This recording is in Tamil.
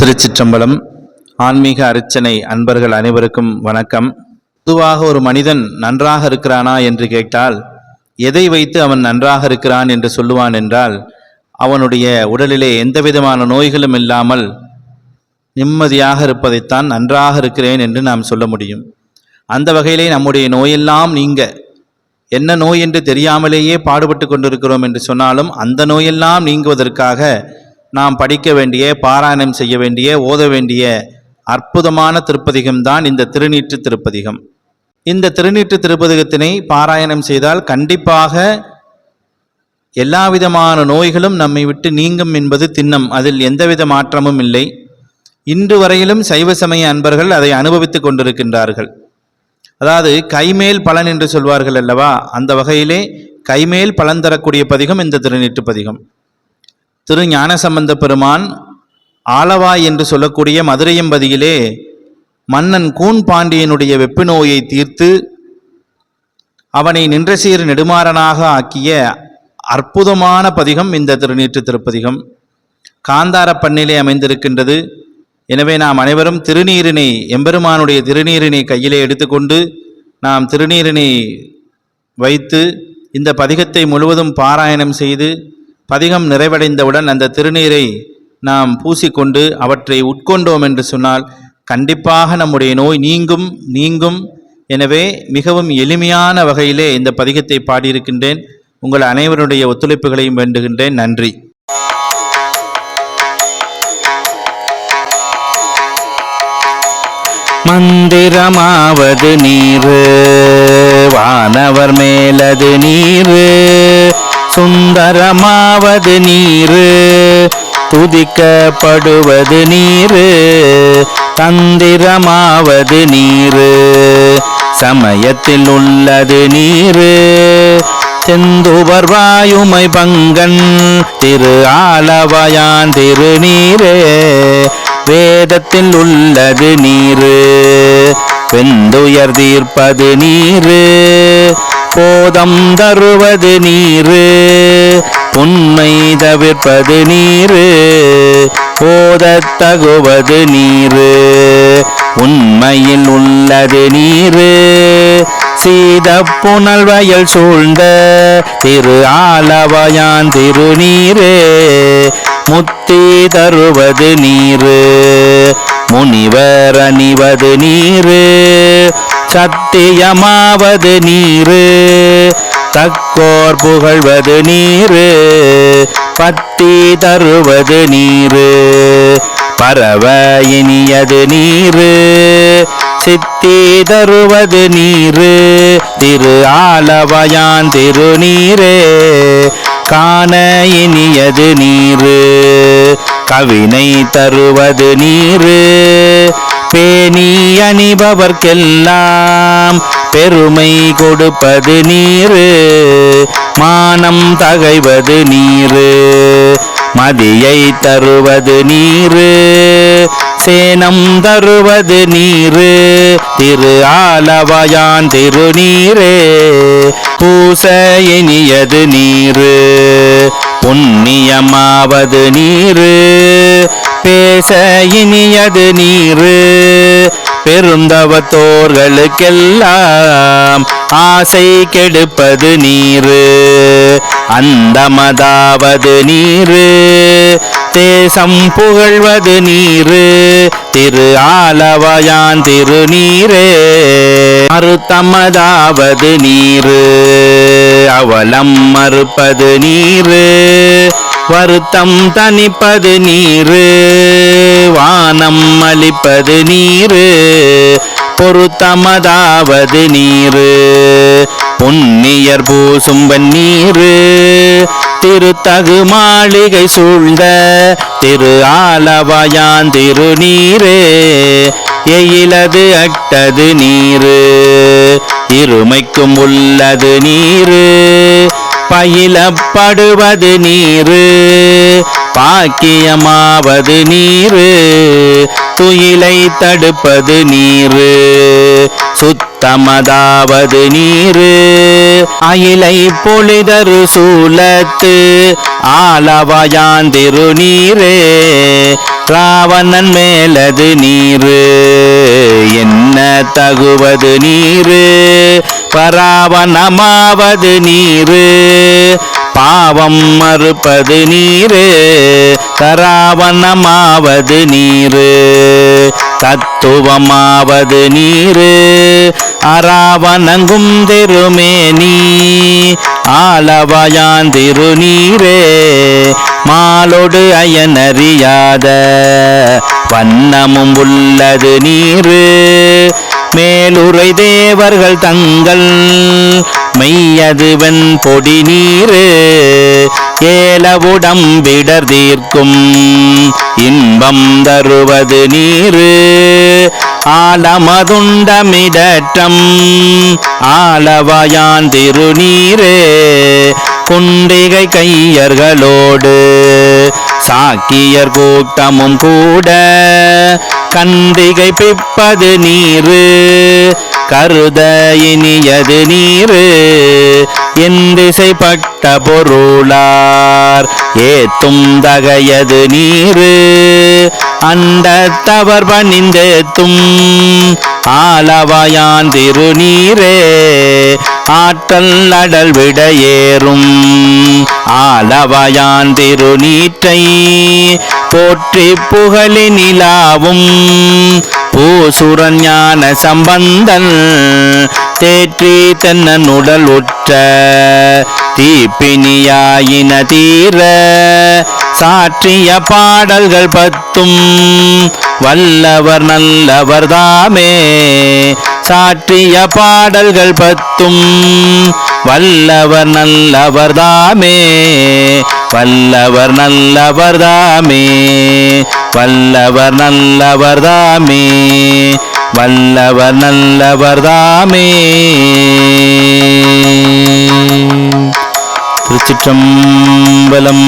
திருச்சிற்றம்பலம் ஆன்மீக அர்ச்சனை அன்பர்கள் அனைவருக்கும் வணக்கம். பொதுவாக ஒரு மனிதன் நன்றாக இருக்கிறானா என்று கேட்டால் எதை வைத்து அவன் நன்றாக இருக்கிறான் என்று சொல்லுவான் என்றால் அவனுடைய உடலிலே எந்த விதமான நோய்களும் இல்லாமல் நிம்மதியாக இருப்பதைத்தான் நன்றாக இருக்கிறேன் என்று நாம் சொல்ல முடியும். அந்த வகையிலே நம்முடைய நோயெல்லாம் நீங்க. என்ன நோய் என்று தெரியாமலேயே பாடுபட்டு கொண்டிருக்கிறோம் என்று சொன்னாலும் அந்த நோயெல்லாம் நீங்குவதற்காக நாம் படிக்க வேண்டிய பாராயணம் செய்ய வேண்டிய ஓத வேண்டிய அற்புதமான திருப்பதிகம் தான் இந்த திருநீற்று திருப்பதிகம். இந்த திருநீற்று திருப்பதிகத்தினை பாராயணம் செய்தால் கண்டிப்பாக எல்லா விதமான நோய்களும் நம்மை விட்டு நீங்கும் என்பது திண்ணம். அதில் எந்தவித மாற்றமும் இல்லை. இன்று வரையிலும் சைவ சமய அன்பர்கள் அதை அனுபவித்துக் கொண்டிருக்கின்றார்கள். அதாவது கைமேல் பலன் என்று சொல்வார்கள் அல்லவா? அந்த வகையிலே கைமேல் பலன் தரக்கூடிய பதிகம் இந்த திருநீற்று பதிகம். திரு ஞானசம்பந்த பெருமான் ஆலவாய் என்று சொல்லக்கூடிய மதுரையம்பதியிலே மன்னன் கூன் பாண்டியனுடைய வெப்பு நோயை தீர்த்து அவனை நின்ற சீர் நெடுமாறனாக ஆக்கிய அற்புதமான பதிகம் இந்த திருநீற்று திருப்பதிகம். காந்தார பண்ணிலே அமைந்திருக்கின்றது. எனவே நாம் அனைவரும் திருநீரினை எம்பெருமானுடைய திருநீரினை கையிலே எடுத்துக்கொண்டு நாம் திருநீரினை வைத்து இந்த பதிகத்தை முழுவதும் பாராயணம் செய்து பதிகம் நிறைவடைந்தவுடன் அந்த திருநீரை நாம் பூசிக்கொண்டு அவற்றை உட்கொண்டோம் என்று சொன்னால் கண்டிப்பாக நம்முடைய நோய் நீங்கும் நீங்கும். எனவே மிகவும் எளிமையான வகையிலே இந்த பதிகத்தை பாடியிருக்கின்றேன். உங்கள் அனைவருடைய ஒத்துழைப்புகளையும் வேண்டுகின்றேன். நன்றி. மந்திரமாவது நீர் வானவர் மேலது நீர். சுந்தரமாவது நீரு துதிக்கப்படுவது நீரு தந்திரமாவது நீரு. சமயத்தில் உள்ளது நீரு செந்துவர் வாயுமை பங்கன் திரு ஆலவயான் திருநீரே. வேதத்தில் உள்ளது நீரு வெந்துயர் தீர்ப்பது நீரு போதம் தருவது நீரு உண்மை தவிர்ப்பது நீரு போதத் தகுவது நீரு உண்மையில் உள்ளது நீரு. சீத புனல் வயல் சூழ்ந்த திரு ஆலவயான் திருநீரே முத்தி தருவது நீரு முனிவர் அணிவது நீரு. சத்தியமாவது நீரு தக்கோர் புகழ்வது நீரு பத்தி தருவது நீரு பரவ இனியது நீரு சித்தி தருவது நீரு திரு ஆலவயான் திருநீரே காண இனியது நீரு கவினை தருவது நீரு பேணி அணிபவர்க்கெல்லாம் பெருமை கொடுப்பது நீரு மானம் தகைவது நீரு மதியை தருவது நீரு சேனம் தருவது நீரு திரு ஆலவயான் திருநீரே பூச இனியது நீரு புண்ணியமாவது நீரு பேச இனியது நீரு. பெருந்தவத்தோர்களுக்கெல்லாம் ஆசை கெடுப்பது நீரு. அந்தமதாவது நீரு. தேசம் புகழ்வது நீரு. திரு ஆலவயான் திருநீரே. மறுத்தமதாவது நீரு. அவலம் மறுப்பது நீரு. வருத்தம் தனிப்பது நீரு வானம் அளிப்பது நீரு பொருத்தமதாவது நீரு. புண்ணியர் பூசும் நீரு திருத்தகு மாளிகை சூழ்ந்த திரு ஆலவயான் திருநீரே எயிலது அட்டது நீரு இருமைக்கும் உள்ளது நீரு. பயிலப்படுவது நீரு பாக்கியமாவது நீரு துயிலை தடுப்பது நீரு சுத்தமதாவது நீரு. அயிலை பொழிதரு சூலத்து ஆலவயாந்திரு நீரே ராவணன் மேலது நீரு. என்ன தகுவது நீரு? பராவணமாவது நீரு. பாவம் மறுப்பது நீரு. கராவணமாவது நீரு. தத்துவமாவது நீரு. அராவணங்கும் திருமேனி. ஆலவயான் திருநீரே மாலோடு அயனறியாத வண்ணமும் உள்ளது நீரு. மேலுரை தேவர்கள் தங்கள் மெய்யதுவன் பொடி நீரு ஏலவுடம் விடர் தீர்க்கும் இன்பம் தருவது நீரு ஆலமதுண்டமிடற்றம் ஆலவயான் திருநீரே குண்டிகை கையர்களோடு சாக்கியர் கூட்டமும் கூட. கந்திகை பிப்பது நீரு. கருத இனியது நீரு. எந்திசைப்பட்ட பொருளார். ஏத்தும் தகையது நீரு. அண்டத்தவர் பணிந்தேத்தும் ஆலவயான் திருநீரே. ஆற்றல் அடல் விட ஏறும் ஆலவயான் திருநீற்றை. போற்றி புகழி நிலாவும் பூசுரஞான சம்பந்தன். தேற்றி தென்னன் உடல் உற்ற தீப்பினியாயின தீர சாற்றிய பாடல்கள் பத்தும் வல்லவர் நல்லவர் தாமே. சாற்றிய பாடல்கள் பத்தும் வல்லவர் நல்லவர் தாமே. வல்லவர் நல்லவர் தாமே. வல்லவர் நல்லவர் தாமே. வல்லவர் நல்லவர் தாமே. திருச்சிற்றம்பலம்.